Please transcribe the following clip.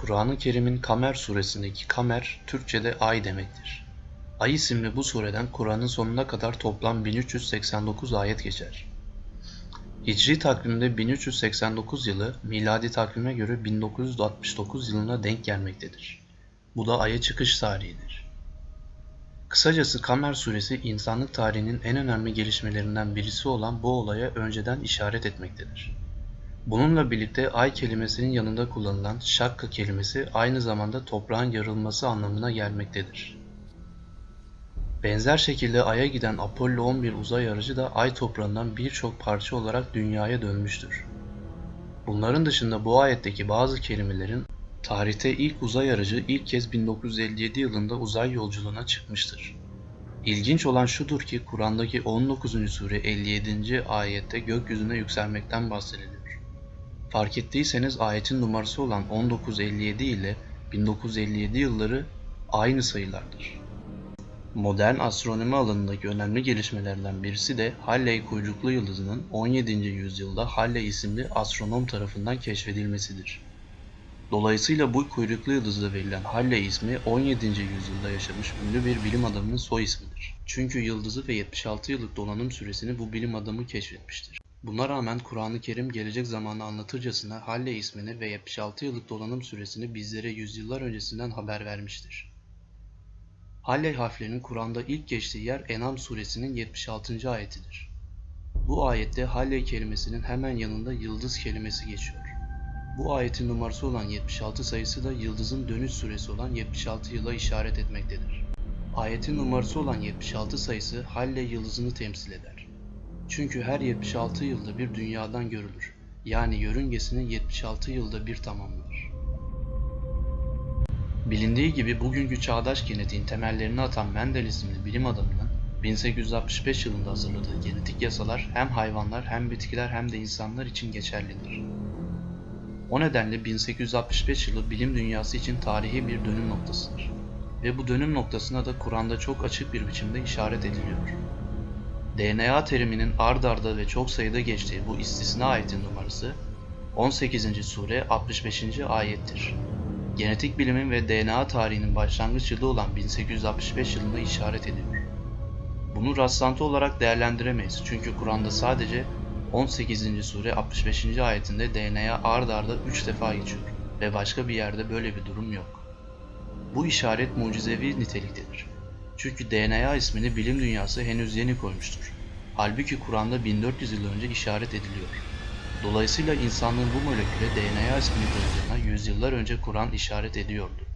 Kur'an-ı Kerim'in Kamer suresindeki Kamer, Türkçe'de ay demektir. Ay isimli bu sureden Kur'an'ın sonuna kadar toplam 1389 ayet geçer. Hicri takvimde 1389 yılı, miladi takvime göre 1969 yılına denk gelmektedir. Bu da aya çıkış tarihidir. Kısacası Kamer suresi insanlık tarihinin en önemli gelişmelerinden birisi olan bu olaya önceden işaret etmektedir. Bununla birlikte ay kelimesinin yanında kullanılan şakka kelimesi aynı zamanda toprağın yarılması anlamına gelmektedir. Benzer şekilde Ay'a giden Apollo 11 uzay aracı da Ay toprağından birçok parça olarak Dünya'ya dönmüştür. Bunların dışında bu ayetteki bazı kelimelerin tarihte ilk uzay aracı ilk kez 1957 yılında uzay yolculuğuna çıkmıştır. İlginç olan şudur ki Kur'an'daki 19. sure 57. ayette gökyüzüne yükselmekten bahsediliyor. Fark ettiyseniz ayetin numarası olan 1957 ile 1957 yılları aynı sayılardır. Modern astronomi alanındaki önemli gelişmelerden birisi de Halley kuyruklu yıldızının 17. yüzyılda Halley isimli astronom tarafından keşfedilmesidir. Dolayısıyla bu kuyruklu yıldıza verilen Halley ismi 17. yüzyılda yaşamış ünlü bir bilim adamının soy ismidir. Çünkü yıldızı ve 76 yıllık donanım süresini bu bilim adamı keşfetmiştir. Buna rağmen Kur'an-ı Kerim gelecek zamanı anlatırcasına Halley ismini ve 76 yıllık donanım süresini bizlere yüzyıllar öncesinden haber vermiştir. Halley harflerinin Kur'an'da ilk geçtiği yer Enam suresinin 76. ayetidir. Bu ayette Halley kelimesinin hemen yanında yıldız kelimesi geçiyor. Bu ayetin numarası olan 76 sayısı da yıldızın dönüş süresi olan 76 yıla işaret etmektedir. Ayetin numarası olan 76 sayısı Halley yıldızını temsil eder. Çünkü her 76 yılda bir dünyadan görülür. Yani yörüngesinin 76 yılda bir tamamlanır. Bilindiği gibi bugünkü çağdaş genetiğin temellerini atan Mendel isimli bilim adamının 1865 yılında hazırladığı genetik yasalar hem hayvanlar hem bitkiler hem de insanlar için geçerlidir. O nedenle 1865 yılı bilim dünyası için tarihi bir dönüm noktasıdır. Ve bu dönüm noktasına da Kur'an'da çok açık bir biçimde işaret ediliyor. DNA teriminin ard arda ve çok sayıda geçtiği bu istisna ayetin numarası 18. sure 65. ayettir. Genetik bilimin ve DNA tarihinin başlangıç yılı olan 1865 yılında işaret ediyor. Bunu rastlantı olarak değerlendiremeyiz çünkü Kur'an'da sadece 18. sure 65. ayetinde DNA ard arda 3 defa geçiyor ve başka bir yerde böyle bir durum yok. Bu işaret mucizevi niteliktedir. Çünkü DNA ismini bilim dünyası henüz yeni koymuştur. Halbuki Kur'an'da 1400 yıl önce işaret ediliyor. Dolayısıyla insanlığın bu moleküle DNA ismini koyduğuna yüzyıllar önce Kur'an işaret ediyordu.